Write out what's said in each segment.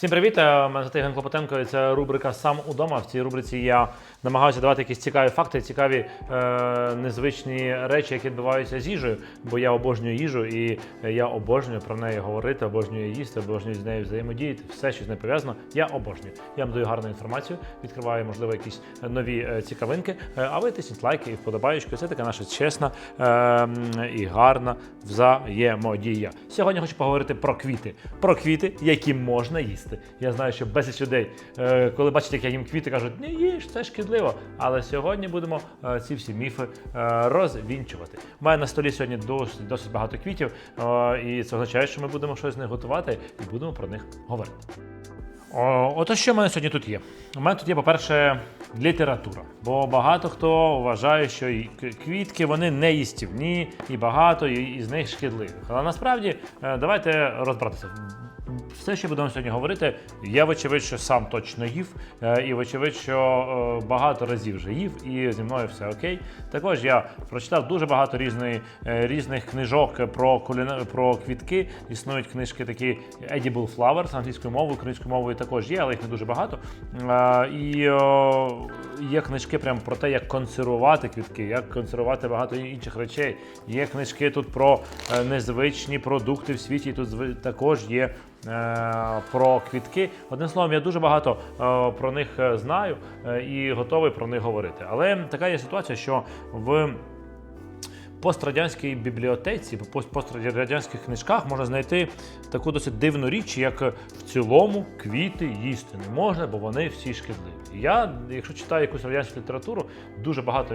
Всім привіт! е, Мене звати Євген Клопотенко. Це рубрика Сам удома. В цій рубриці я намагаюся давати якісь цікаві факти, цікаві е, незвичні речі, які відбуваються з їжею. Бо я обожнюю їжу і я обожнюю про неї говорити, обожнюю їсти, обожнюю з нею взаємодіяти. Все, що з нею пов'язано, я обожнюю. Я вам даю гарну інформацію, відкриваю, можливо, якісь нові е, цікавинки. Е, а ви тисніть лайки і вподобаючки. Це така наша чесна е, і гарна взаємодія. Сьогодні хочу поговорити про квіти. Про квіти, які можна їсти. Я знаю, що безліч людей, е, коли бачать, як я їм квіти, кажуть, не їж, це шкідливо. Але сьогодні будемо е, ці всі міфи е, розвінчувати. У мене на столі сьогодні досить, досить багато квітів, е, і це означає, що ми будемо щось з них готувати і будемо про них говорити. Ото що в мене сьогодні тут є? У мене тут є, по-перше, література. Бо багато хто вважає, що квітки вони не їстівні, і багато із них шкідливих. Але насправді давайте розбиратися. Все, що будемо сьогодні говорити, я вочевидь, що сам точно їв, е, і вочевидь, що е, багато разів вже їв, і зі мною все окей. Також я прочитав дуже багато різної, е, різних книжок про куліна... про квітки. Існують книжки такі Edible Flowers англійською мовою, українською мовою також є, але їх не дуже багато. І є книжки прямо про те, як консервувати квітки, як консервувати багато інших речей. Є книжки тут про незвичні продукти в світі. Тут зви- також є про квітки. Одним словом, я дуже багато е, про них е, знаю е, і готовий про них говорити. Але така є ситуація, що в пострадянській бібліотеці, пост- пострадянських книжках можна знайти таку досить дивну річ, як в цілому квіти їсти не можна, бо вони всі шкідливі. Я, якщо читаю якусь радянську літературу, дуже багато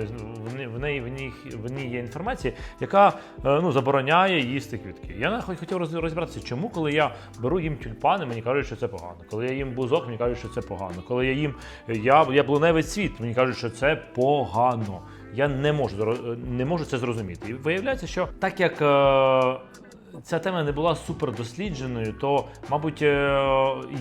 в неї в ній, в ній є інформації, яка е, ну забороняє їсти квітки. Я хотів роз- розібратися, чому, коли я беру їм тюльпани, мені кажуть, що це погано. Коли я їм бузок, мені кажуть, що це погано. Коли я їм я, яблуневий цвіт, мені кажуть, що це погано. Я не можу не можу це зрозуміти. І виявляється, що так як е, ця тема не була супер дослідженою, то, мабуть, е,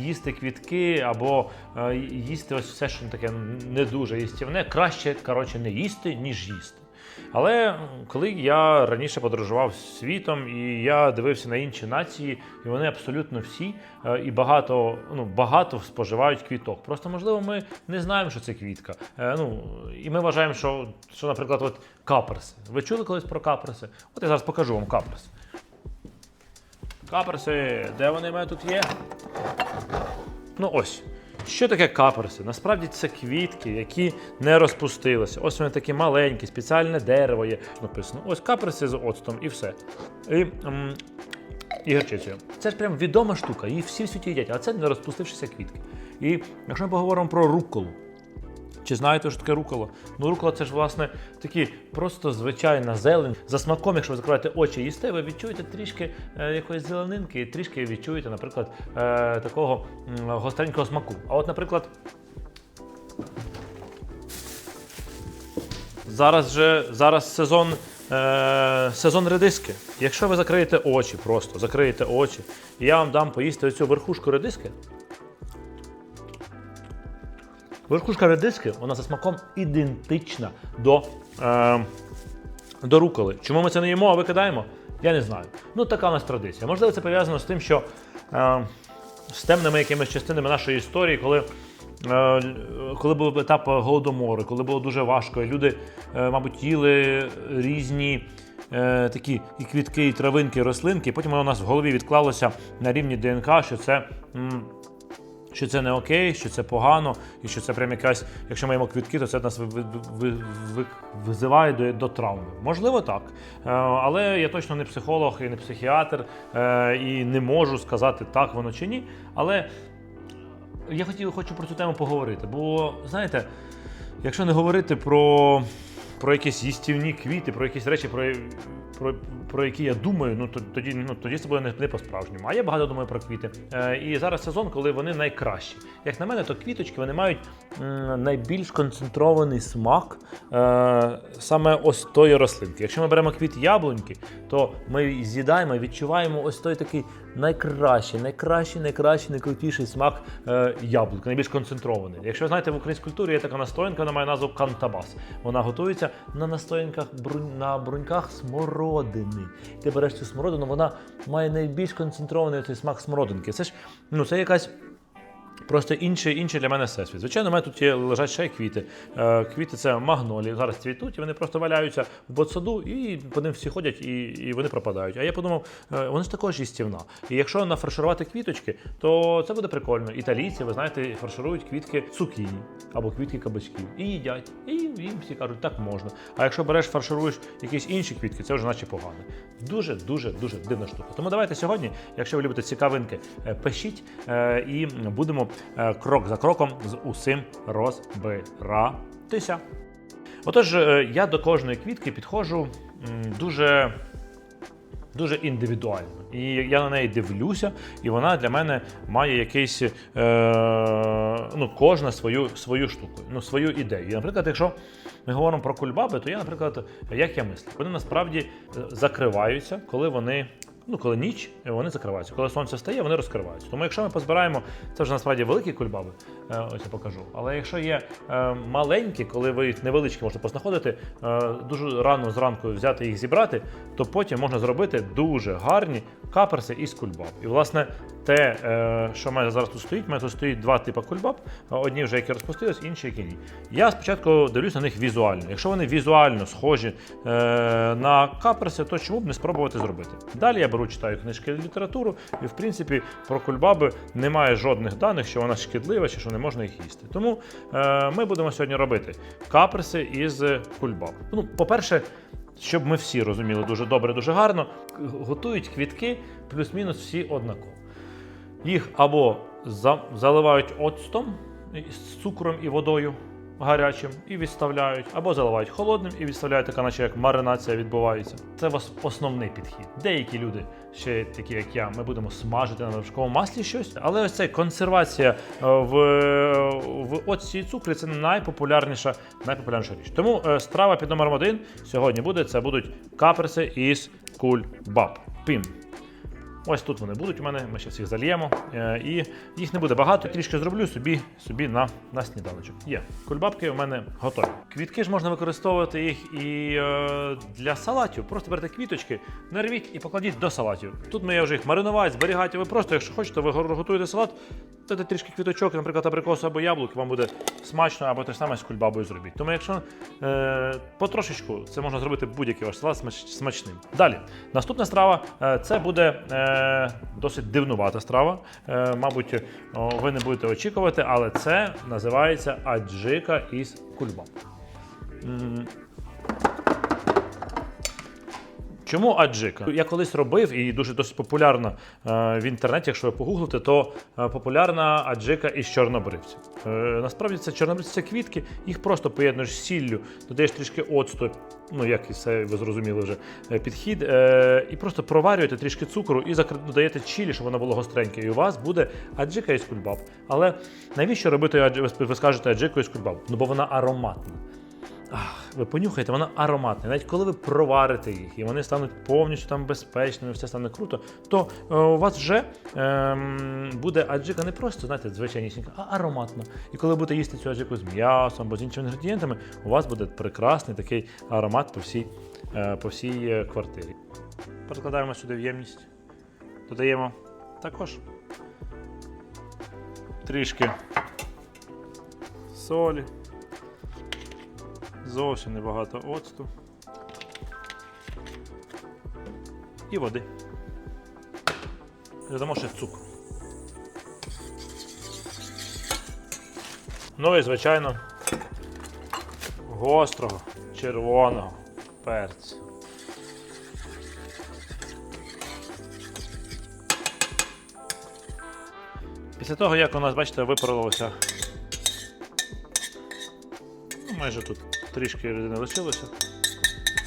їсти квітки або е, їсти ось все, що таке не дуже їстівне, краще коротше, не їсти, ніж їсти. Але коли я раніше подорожував світом і я дивився на інші нації, і вони абсолютно всі е, і багато, ну, багато споживають квіток. Просто можливо, ми не знаємо, що це квітка. Е, Ну і ми вважаємо, що, що наприклад, от каперси. Ви чули колись про каперси? От я зараз покажу вам каперси. Каперси, де вони в мене тут є? Ну ось. Що таке каперси? Насправді це квітки, які не розпустилися. Ось вони такі маленькі, спеціальне дерево є написано. Ось каперси з оцтом і все. І, м, і гірчицею. Це ж прям відома штука, її всі в світі їдять, а це не розпустившися квітки. І якщо ми поговоримо про рукколу, чи знаєте, що таке рукола? Ну, рукола це ж власне такі просто звичайна зелень. За смаком, якщо ви закриваєте очі і їсте, ви відчуєте трішки е, якоїсь зеленинки, і трішки відчуєте, наприклад, е, такого м, гостренького смаку. А от, наприклад, зараз же зараз сезон. Е, сезон редиски. Якщо ви закриєте очі, просто закриєте очі, і я вам дам поїсти оцю верхушку редиски, Верхушка редиски, вона за смаком ідентична до, е, до руколи. Чому ми це не їмо, а викидаємо? Я не знаю. Ну, така у нас традиція. Можливо, це пов'язано з тим, що е, з темними якимись частинами нашої історії, коли, е, коли був етап голодомору, коли було дуже важко, і люди, е, мабуть, їли різні. е, Такі і квітки, і травинки, і рослинки, потім воно у нас в голові відклалося на рівні ДНК, що це що це не окей, що це погано, і що це прям якась, якщо ми їмо квітки, то це нас ви- ви- ви- ви- визиває до, до травми. Можливо, так. Е, Але я точно не психолог і не психіатр, е, і не можу сказати, так воно чи ні. Але я хотів, хочу про цю тему поговорити. Бо, знаєте, якщо не говорити про, про якісь їстівні квіти, про якісь речі, про, про, про які я думаю, ну то- тоді, ну, тоді це буде не, не по-справжньому. А я багато думаю про квіти. Е, і зараз сезон, коли вони найкращі. Як на мене, то квіточки вони мають м, найбільш концентрований смак е, саме ось тої рослинки. Якщо ми беремо квіт яблуньки, то ми з'їдаємо відчуваємо ось той такий найкращий, найкращий, найкращий, найкрутіший смак е, яблука, найбільш концентрований. Якщо ви знаєте, в українській культурі є така настоянка, вона має назву кантабас. Вона готується на настоянках на бруньках смородини. Ти береш цю смородину, вона має найбільш концентрований цей смак смородинки. Це ж ну це якась Просто інший, інший для мене всесвіт. Звичайно, у мене тут є лежать ще квіти. Е, квіти це магнолії. Зараз цвітуть, і вони просто валяються в ботсаду, і по ним всі ходять, і, і вони пропадають. А я подумав, е, вони ж також їстівна. І якщо нафарширувати квіточки, то це буде прикольно. Італійці, ви знаєте, фарширують квітки цукіні або квітки кабачків. І їдять. І їм всі кажуть, так можна. А якщо береш, фаршируєш якісь інші квітки, це вже наче погано. Дуже, дуже, дуже дивна штука. Тому давайте сьогодні, якщо ви любите цікавинки, е, пишіть і будемо крок за кроком з усім розбиратися. Отож, е, я до кожної квітки підходжу дуже, дуже індивідуально. І я на неї дивлюся, і вона для мене має якийсь е, ну, кожна свою, свою штуку, ну, свою ідею. Наприклад, якщо ми говоримо про кульбаби, то я, наприклад, як я мислю, вони насправді е, закриваються, коли вони. Ну, коли ніч, вони закриваються. Коли сонце встає, вони розкриваються. Тому якщо ми позбираємо, це вже насправді великі кульбаби, е, ось я покажу. Але якщо є е, маленькі, коли ви їх невеличкі можете познаходити, е, дуже рано зранку взяти їх зібрати, то потім можна зробити дуже гарні каперси із кульбаб. І власне те, що в мене зараз тут стоїть, в мене тут стоїть два типи кульбаб, одні вже які розпустились, інші які ні. Я спочатку дивлюсь на них візуально. Якщо вони візуально схожі на каперси, то чому б не спробувати зробити? Далі я беру, читаю книжки і літературу, і в принципі про кульбаби немає жодних даних, що вона шкідлива чи що не можна їх їсти. Тому е, ми будемо сьогодні робити каперси із кульбаб. Ну, по-перше, щоб ми всі розуміли дуже добре, дуже гарно, готують квітки плюс-мінус всі однаково. Їх або заливають оцтом з цукром і водою гарячим і відставляють, або заливають холодним і відставляють, така наче як маринація відбувається. Це вас основний підхід. Деякі люди, ще такі як я, ми будемо смажити на вершковому маслі щось, але ось ця консервація е, в, в оцті і цукрі це найпопулярніша, найпопулярніша річ. Тому е, страва під номером один сьогодні буде. Це будуть каперси із кульбаб. Пім. Ось тут вони будуть у мене, ми ще всіх зальємо. Е, і їх не буде багато, трішки зроблю собі, собі на, на сніданочок. Є. Кульбабки у мене готові. Квітки ж можна використовувати їх і е, для салатів. Просто берете квіточки, нарвіть і покладіть до салатів. Тут ми я вже їх маринувати, зберігати. Ви просто, якщо хочете, ви готуєте салат, дайте трішки квіточок, наприклад, абрикосу або яблук, вам буде смачно, або те ж саме з кульбабою зробіть. Тому якщо е, потрошечку, це можна зробити будь-який ваш салат смач- смачним. Далі, наступна страва е, це буде е, досить дивнувата страва. Е, мабуть, ви не будете очікувати, але це називається аджика із кульбаб. Чому аджика? Я колись робив і дуже досить популярна е, в інтернеті, якщо ви погуглите, то е, популярна аджика із чорнобривців. Е, насправді це чорнобривці це квітки, їх просто поєднуєш з сіллю, додаєш трішки оцту, ну як і все ви зрозуміли вже підхід, і просто проварюєте трішки цукру і додаєте чілі, щоб воно було гостреньке. І у вас буде аджика із кульбаб. Але навіщо робити ви скажете аджику із кульбаб? Ну бо вона ароматна. Ви понюхаєте, вона ароматна. Навіть коли ви проварите їх і вони стануть повністю там безпечними, все стане круто, то е, у вас вже ем, буде аджика не просто, знаєте, звичайнісінька, а ароматна. І коли будете їсти цю аджику з м'ясом або з іншими інгредієнтами, у вас буде прекрасний такий аромат по всій, е, по всій е, квартирі. Перекладаємо сюди в ємність. Додаємо також трішки солі. Зовсім небагато оцту. І води. Додамо ще цукру. Ну і, звичайно, гострого червоного перцю. Після того, як у нас, бачите, випарилося Ну, майже тут трішки рідини лишилося.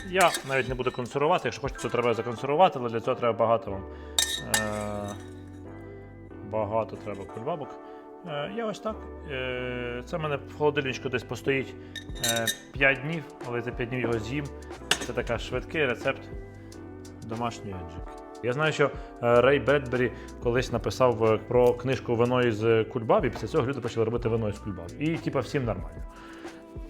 Я навіть не буду консервувати, якщо хочете, то треба законсервувати, але для цього треба багато вам. Е- багато треба кульбабок. Е- я ось так. Е- це в мене в холодильничку десь постоїть е- 5 днів, але за 5 днів його з'їм. Це така швидкий рецепт домашньої аджики. Я знаю, що Рей Бредбері колись написав про книжку вино із кульбаб, і після цього люди почали робити вино із кульбаб. І типа всім нормально.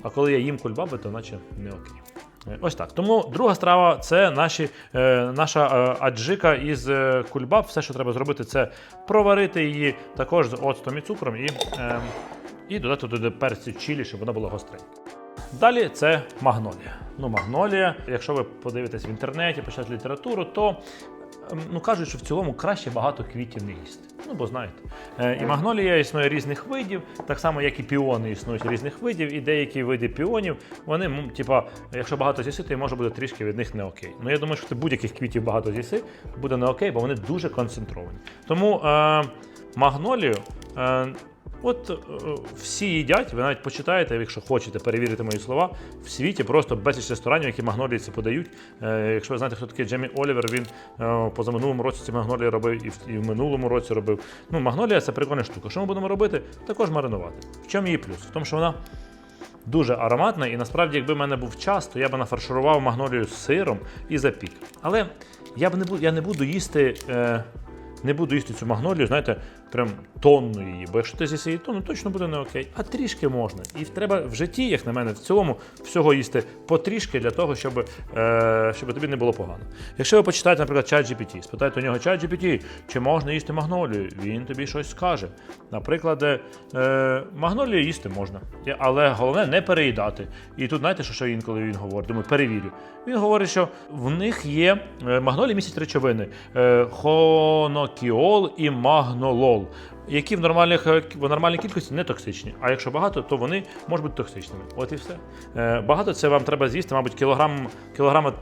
А коли я їм кульбаби, то наче не окей. Е, Ось так. Тому друга страва це наші, е, наша е, аджика із е, кульбаб. Все, що треба зробити, це проварити її також з оцтом і цукром і, е, і додати туди перці чилі, щоб вона була гостренька. Далі це магнолія. Ну, магнолія, якщо ви подивитесь в інтернеті, почитаєте літературу, то ну, кажуть, що в цілому краще багато квітів не їсти. Ну, бо знаєте. Е, і магнолія існує різних видів, так само, як і піони існують різних видів, і деякі види піонів, вони, типа, якщо багато з'їси, то може бути трішки від них не окей. Ну, я думаю, що ти будь-яких квітів багато з'їси, буде не окей, бо вони дуже концентровані. Тому е, магнолію. Е, От е, всі їдять, ви навіть почитаєте, якщо хочете перевірити мої слова, в світі просто безліч ресторанів, які магнолії це подають. Е, якщо ви знаєте, хто такий Джемі Олівер, він е, позаминулому році ці магнолії робив і в минулому році робив. Ну, магнолія це прикольна штука. Що ми будемо робити? Також маринувати. В чому її плюс? В тому, що вона дуже ароматна, і насправді, якби в мене був час, то я б нафарширував магнолію з сиром і запік. Але я б не буду, я не буду їсти. Е, не буду їсти цю магнолію, знаєте, прям тонну її. Бо якщо ти з'їси її тонну, точно буде не окей. А трішки можна. І треба в житті, як на мене, в цілому всього їсти потрішки для того, щоб, е, щоб тобі не було погано. Якщо ви почитаєте, наприклад, чат GPT, спитайте у нього чат GPT, чи можна їсти магнолію, він тобі щось скаже. Наприклад, е, магнолію їсти можна, але головне не переїдати. І тут знаєте, що, інколи він говорить? Думаю, перевірю. Він говорить, що в них є е, магнолії містять речовини е, хонокіол і магнолол, які в нормальних е, в нормальній кількості не токсичні. А якщо багато, то вони можуть бути токсичними. От і все. Е, Багато це вам треба з'їсти, мабуть, кілограм, кілограма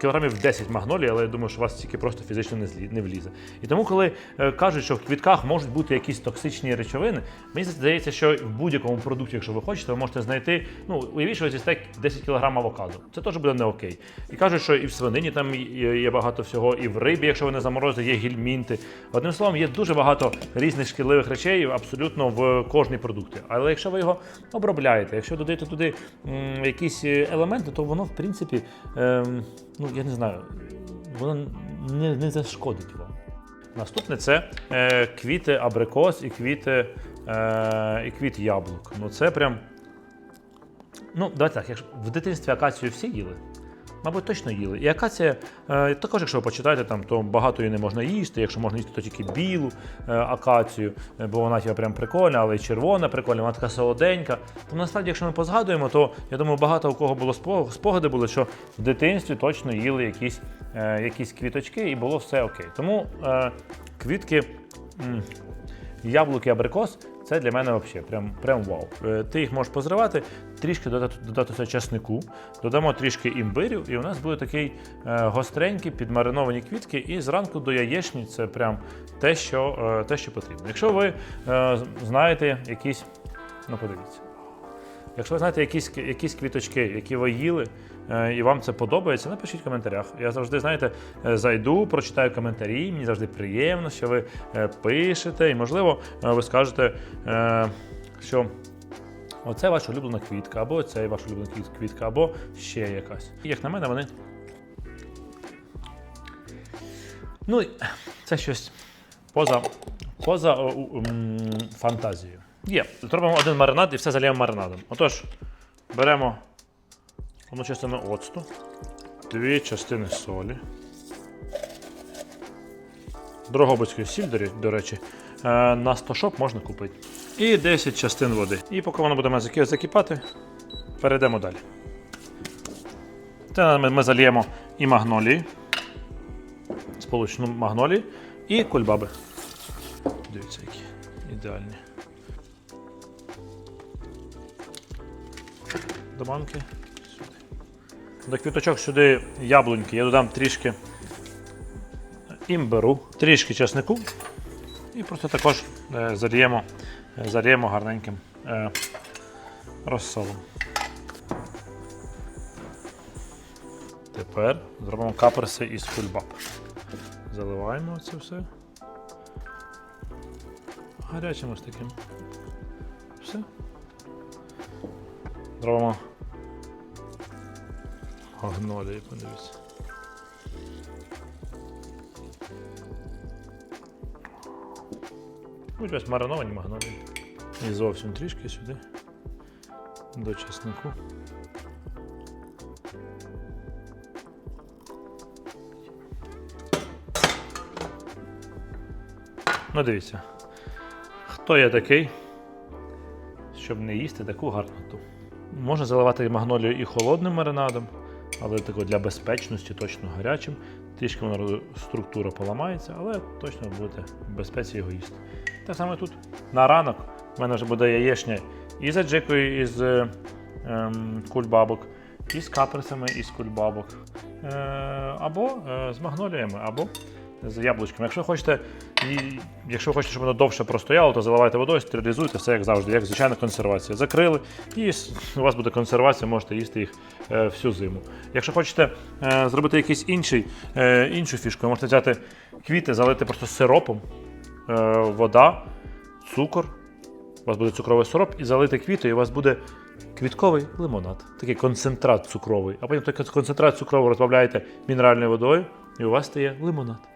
кілограмів 10 магнолій, але я думаю, що у вас стільки просто фізично не, злі, не влізе. І тому, коли е, кажуть, що в квітках можуть бути якісь токсичні речовини, мені здається, що в будь-якому продукті, якщо ви хочете, ви можете знайти. Ну, уявіть, що ви з'їсте 10 кг авокадо. Це теж буде не окей. І кажуть, що і в свинині там є, є багато всього, і в рибі, якщо ви не заморозите, є гільмінти. Одним словом, є дуже багато різних шкідливих речей абсолютно в кожній продукті. Але якщо ви його обробляєте, якщо додаєте туди м, якісь е, елементи, то воно, в принципі, ем, ну я не знаю, воно не, не зашкодить вам. Наступне це е, квіти абрикос і квіти, е, і квіт яблук. Ну це прям. Ну, давайте так, якщо в дитинстві акацію всі їли, мабуть, точно їли. І акація, е, також, якщо ви почитаєте, там, то багато її не можна їсти. Якщо можна їсти, то тільки білу е, акацію, е, бо вона типа, прям прикольна, але й червона прикольна, вона така солоденька. Тому насправді, якщо ми позгадуємо, то я думаю, багато у кого було спо- спогади були, що в дитинстві точно їли якісь, якісь квіточки і було все окей. Тому квітки. Яблуки, абрикос це для мене взагалі прям, прям вау. Е, Ти їх можеш позривати, трішки додати, додати сюди часнику, додамо трішки імбирю, і у нас буде такий е, гостренький підмариновані квітки. І зранку до яєчні це прям те, що, е, те, що потрібно. Якщо ви знаєте якісь, ну подивіться. Якщо ви знаєте якісь, якісь квіточки, які ви їли, і вам це подобається, напишіть в коментарях. Я завжди, знаєте, е, зайду, прочитаю коментарі. Мені завжди приємно, що ви е, пишете, і, можливо, е, ви скажете, е, що оце ваша улюблена квітка, або це ваша улюблена квітка, або ще якась. Як на мене, вони. Ну, це щось поза, поза фантазією. Є. Зробимо один маринад і все заліємо маринадом. Отож, беремо одну частину оцту, дві частини солі. Дрогобицький сіль, до речі, е, на 100 шоп можна купити. І 10 частин води. І поки воно буде заки- закипати, перейдемо далі. Ми, ми зальємо і магнолії, сполучну магнолії, і кульбаби. Дивіться, які ідеальні. До банки. До квіточок сюди яблуньки. Я додам трішки імбиру, трішки чеснику. І просто також е, заліємо, е, гарненьким е, розсолом. Тепер зробимо каперси із кульбаб. Заливаємо це все. Гарячим ось таким. Все. Зробимо Магнолії, подивіться. Будь ось мариновані магнолії. І зовсім трішки сюди, до чеснику. Ну, дивіться, хто я такий, щоб не їсти таку гарноту. Можна заливати магнолію і холодним маринадом але тако для безпечності точно гарячим. Трішки воно структура поламається, але точно будете в безпеці його їсти. Те саме тут. На ранок в мене вже буде яєчня і з аджикою, і з е, кульбабок, і з каприсами, і з кульбабок. Е, або е, з магноліями, або з яблучками. Якщо хочете, і, якщо хочете, щоб воно довше простояло, то заливайте водою, стерилізуйте, все як завжди, як звичайна консервація. Закрили, і у вас буде консервація, можете їсти їх е, всю зиму. Якщо хочете е, зробити якийсь інший, е, іншу фішку, можете взяти квіти, залити просто сиропом, вода, цукор. У вас буде цукровий сироп і залити квіти, і у вас буде квітковий лимонад, такий концентрат цукровий. А потім концентрат цукровий розбавляєте мінеральною водою, і у вас стає лимонад.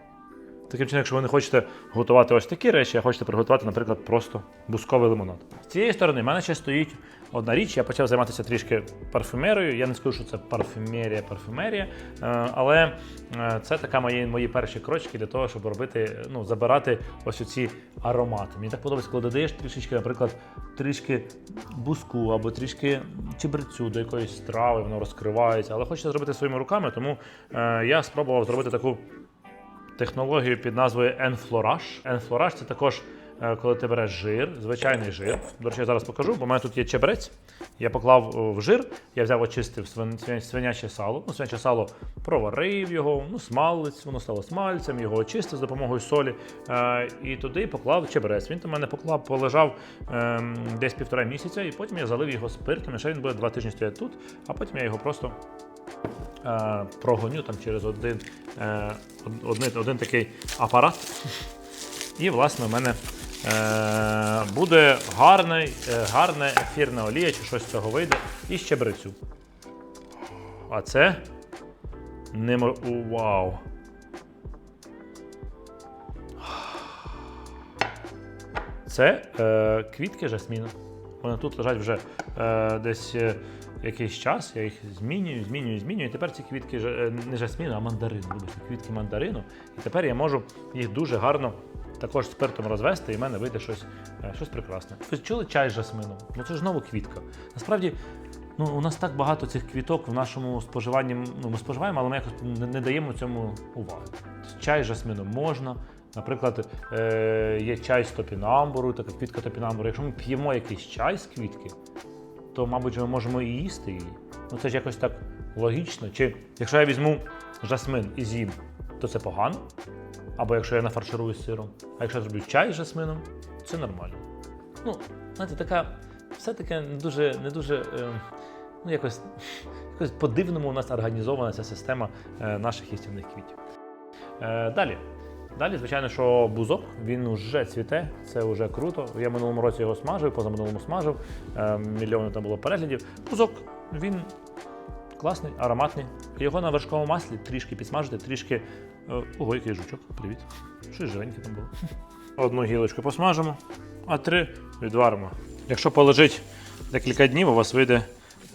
Таким чином, якщо ви не хочете готувати ось такі речі, а хочете приготувати, наприклад, просто бусковий лимонад. З цієї сторони в мене ще стоїть одна річ. Я почав займатися трішки парфюмерією. Я не скажу, що це парфюмерія, парфюмерія, е, але е, це така мої, мої перші крочки для того, щоб робити, ну, забирати ось оці аромати. Мені так подобається, коли додаєш трішечки, наприклад, трішки буску або трішки чебрецю до якоїсь страви, воно розкривається, але хочеться зробити своїми руками, тому е, я спробував зробити таку технологію під назвою Enflorage. Enflorage – це також е, коли ти береш жир, звичайний жир. До речі, я зараз покажу, бо в мене тут є чебрець. Я поклав в жир, я взяв очистив свин- свин- свиняче сало. Ну, свиняче сало проварив його, ну, смалець, воно стало смальцем, його очистив з допомогою солі. Е, і туди поклав чебрець. Він у мене поклав, полежав ем, десь півтора місяця, і потім я залив його спиртом. І ще він буде два тижні стояти тут, а потім я його просто е, прогоню там через один, е, один, один такий апарат. І, власне, у мене е, буде гарний, е, гарна ефірна олія, чи щось з цього вийде, і ще брицю. А це немо... Вау! Це е, квітки жасміну. Вони тут лежать вже е, десь е, якийсь час. Я їх змінюю, змінюю, змінюю. І тепер ці квітки е, не жасміну, а мандарину. Вибачте, квітки мандарину. І тепер я можу їх дуже гарно також спиртом розвести, і в мене вийде щось, е, щось прекрасне. Ви чули чай з жасмином? Ну це ж знову квітка. Насправді. Ну, у нас так багато цих квіток в нашому споживанні. Ну, ми споживаємо, але ми якось не, не даємо цьому уваги. Чай з жасмином можна. Наприклад, е, є чай з топінамбуру, така квітка топінамбуру. Якщо ми п'ємо якийсь чай з квітки, то, мабуть, ми можемо і їсти її. Ну це ж якось так логічно. Чи якщо я візьму жасмин і з'їм, то це погано? Або якщо я нафарширую сиром. А якщо я зроблю чай з жасмином, це нормально. Ну, знаєте, така все-таки не дуже, не дуже е, ну, якось, якось по-дивному у нас організована ця система е, наших їстівних квітів. Е, далі. Далі, звичайно, що бузок він вже цвіте, це вже круто. Я минулому році його смажив, позаминулому смажив. Е, мільйони там було переглядів. Бузок він класний, ароматний. Його на вершковому маслі трішки підсмажити, трішки. е, Ого, який жучок, привіт. Щось живеньке там було. Одну гілочку посмажимо, а три відваримо. Якщо полежить декілька днів, у вас вийде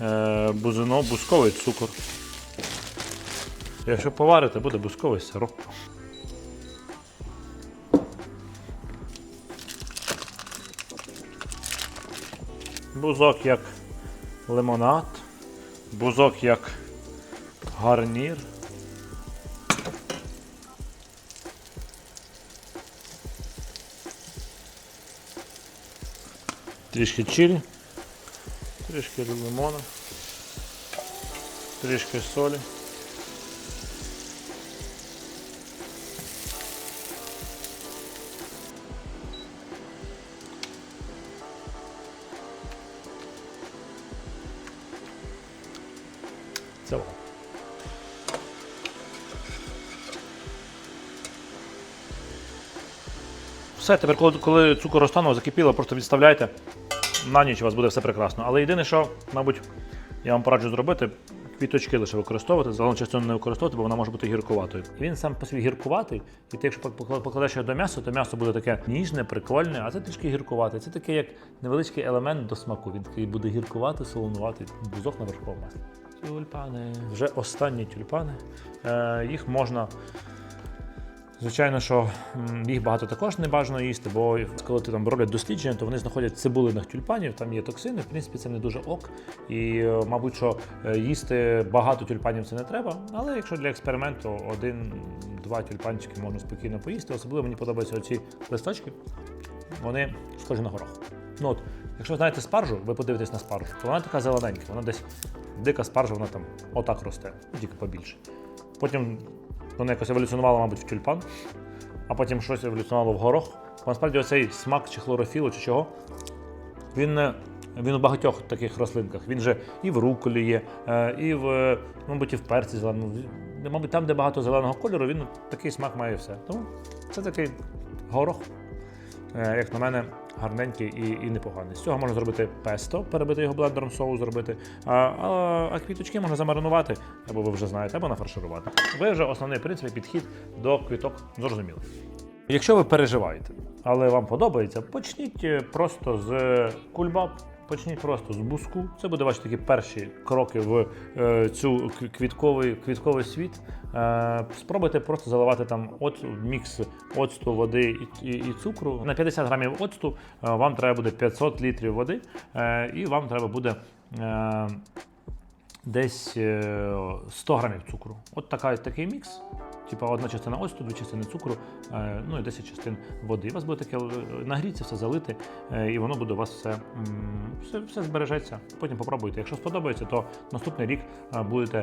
е, бузино, бузковий цукор. Якщо поварите, буде бузковий сироп. Бузок як лимонад, бузок як гарнір. Трішки чилі, трішки лимона, трішки солі. Це. Все, тепер, коли, коли цукор розтанув, закипіло, просто відставляйте. На ніч у вас буде все прекрасно. Але єдине, що, мабуть, я вам пораджу зробити, квіточки лише використовувати, загалом частину не використовувати, бо вона може бути гіркуватою. І він сам по собі гіркуватий, і ти, якщо покладеш його до м'яса, то м'ясо буде таке ніжне, прикольне, а це трішки гіркуватий. Це такий як невеличкий елемент до смаку. Він такий буде гіркувати, солонувати, бузок на верховому маслі. Тюльпани. Вже останні тюльпани. Е, їх можна Звичайно, що їх багато також не бажано їсти, бо коли ти там роблять дослідження, то вони знаходять в цибулинах тюльпанів, там є токсини, в принципі, це не дуже ок. І, е, мабуть, що е, їсти багато тюльпанів це не треба. Але якщо для експерименту один-два тюльпанчики можна спокійно поїсти. Особливо мені подобаються оці листочки, вони схожі на горох. Ну от, якщо знаєте спаржу, ви подивитесь на спаржу, то вона така зелененька, вона десь дика спаржа, вона там отак росте, тільки побільше. Потім вона якось еволюціонувала, мабуть, в тюльпан, а потім щось еволюціонувало в горох. Насправді оцей смак чи хлорофілу, чи чого, він, е, він у багатьох таких рослинках. Він же і в руколі є, е, і в, е, мабуть, і в перці зеленому. Мабуть, там, де багато зеленого кольору, він такий смак має все. Тому це такий горох, як на мене, гарненький і, і непоганий. З цього можна зробити песто, перебити його блендером, соус зробити. А, а, а квіточки можна замаринувати, або ви вже знаєте, або нафарширувати. Ви вже основний принцип підхід до квіток зрозуміли. Якщо ви переживаєте, але вам подобається, почніть е, просто з кульбаб. Почніть просто з буску. Це буде ваші такі перші кроки в е, цю квітковий, квітковий світ. Е, спробуйте просто заливати там оц, мікс оцту, води і, і, і цукру. На 50 грамів оцту е, вам треба буде 500 літрів води, е, і вам треба буде. Е, десь е, 100 грамів цукру. От така, такий мікс. Типа одна частина оцту, дві частини цукру, е, ну і 10 частин води. І у вас буде таке е, нагріться, все залити, е, і воно буде у вас все, все, все збережеться. Потім попробуйте. Якщо сподобається, то наступний рік будете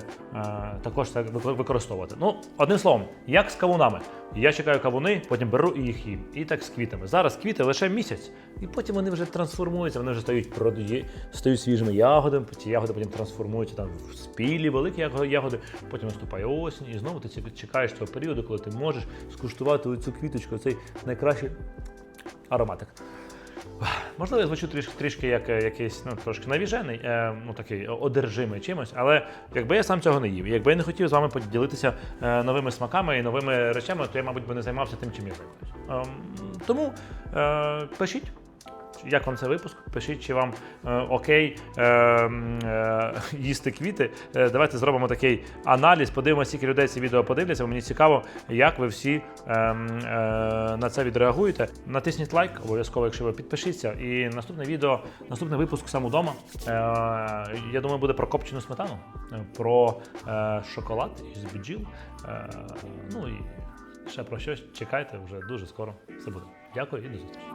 також це використовувати. Ну, одним словом, як з кавунами. Я чекаю кавуни, потім беру і їх їм. І так з квітами. Зараз квіти лише місяць, і потім вони вже трансформуються, вони вже стають стають свіжими ягодами, ці ягоди потім трансформуються там в спілі, великі ягоди, потім наступає осінь, і знову ти ці- чекаєш цього періоду, коли ти можеш скуштувати оцю квіточку, цей найкращий ароматик. Можливо, я звучу трішки, трішки як е, якийсь ну, трошки навіжений, е, ну такий одержимий чимось, але якби я сам цього не їв, якби я не хотів з вами поділитися е, новими смаками і новими речами, то я, мабуть, би не займався тим, чим я займаюся. Ем, тому е, пишіть. Як вам цей випуск? Пишіть, чи вам е, окей е, е, їсти квіти. Е, давайте зробимо такий аналіз, подивимося, скільки людей це відео подивляться. Мені цікаво, як ви всі е, е, на це відреагуєте. Натисніть лайк, обов'язково, якщо ви підпишіться. І наступне відео, наступний випуск сам удома. Е, я думаю, буде про копчену сметану, е, про е, шоколад із бджіл. Е, ну і ще про щось чекайте вже дуже скоро. Все буде. Дякую і до зустрічі.